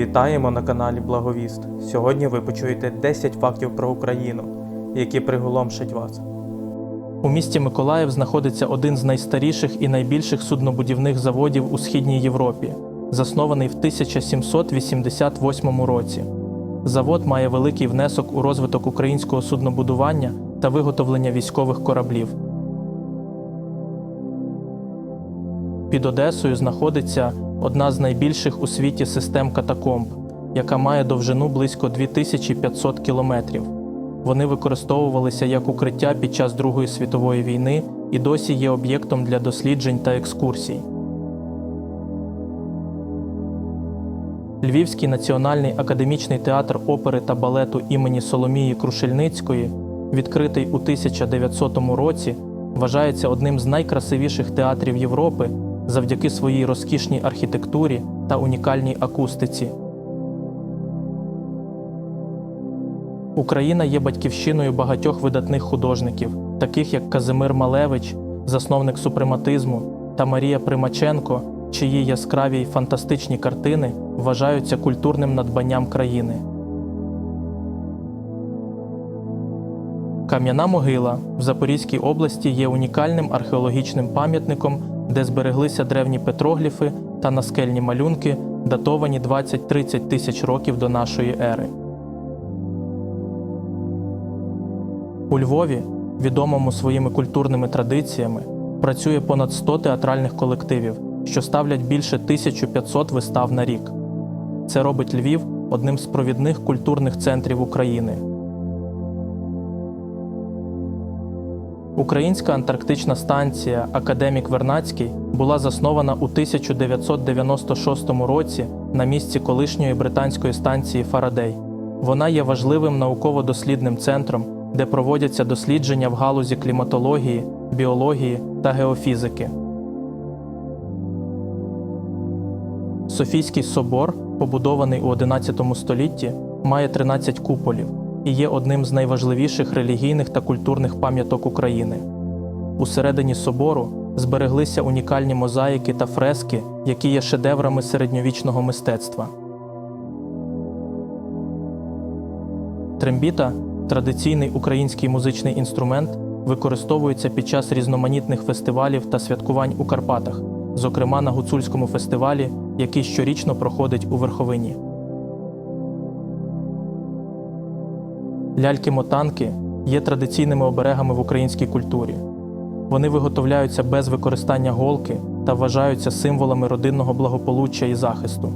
Вітаємо на каналі Благовіст. Сьогодні ви почуєте 10 фактів про Україну, які приголомшать вас. У місті Миколаїв знаходиться один з найстаріших і найбільших суднобудівних заводів у східній Європі, заснований в 1788 році. Завод має великий внесок у розвиток українського суднобудування та виготовлення військових кораблів. Під Одесою знаходиться одна з найбільших у світі систем катакомб, яка має довжину близько 2500 кілометрів. Вони використовувалися як укриття під час Другої світової війни і досі є об'єктом для досліджень та екскурсій. Львівський національний академічний театр опери та балету імені Соломії Крушельницької, відкритий у 1900 році, вважається одним з найкрасивіших театрів Європи завдяки своїй розкішній архітектурі та унікальній акустиці. Україна є батьківщиною багатьох видатних художників, таких як Казимир Малевич, засновник супрематизму, та Марія Примаченко, чиї яскраві й фантастичні картини вважаються культурним надбанням країни. Кам'яна могила в Запорізькій області є унікальним археологічним пам'ятником, де збереглися древні петрогліфи та наскельні малюнки, датовані 20-30 тисяч років до нашої ери. У Львові, відомому своїми культурними традиціями, працює понад 100 театральних колективів, що ставлять більше 1500 вистав на рік. Це робить Львів одним з провідних культурних центрів України. Українська антарктична станція Академік Вернацький була заснована у 1996 році на місці колишньої британської станції Фарадей. Вона є важливим науково-дослідним центром, де проводяться дослідження в галузі кліматології, біології та геофізики. Софійський собор, побудований у 11 столітті, має 13 куполів і є одним з найважливіших релігійних та культурних пам'яток України. Усередині собору збереглися унікальні мозаїки та фрески, які є шедеврами середньовічного мистецтва. Трембіта традиційний український музичний інструмент, використовується під час різноманітних фестивалів та святкувань у Карпатах, зокрема на гуцульському фестивалі, який щорічно проходить у Верховині. Ляльки-мотанки є традиційними оберегами в українській культурі. Вони виготовляються без використання голки та вважаються символами родинного благополуччя і захисту.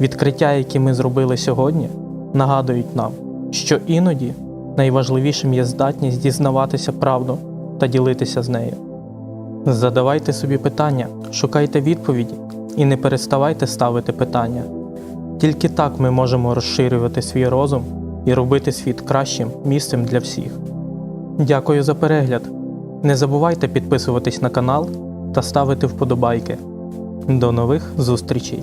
Відкриття, які ми зробили сьогодні, нагадують нам, що іноді найважливішим є здатність дізнаватися правду та ділитися з нею. Задавайте собі питання, шукайте відповіді і не переставайте ставити питання. Тільки так ми можемо розширювати свій розум і робити світ кращим місцем для всіх. Дякую за перегляд. Не забувайте підписуватись на канал та ставити вподобайки. До нових зустрічей!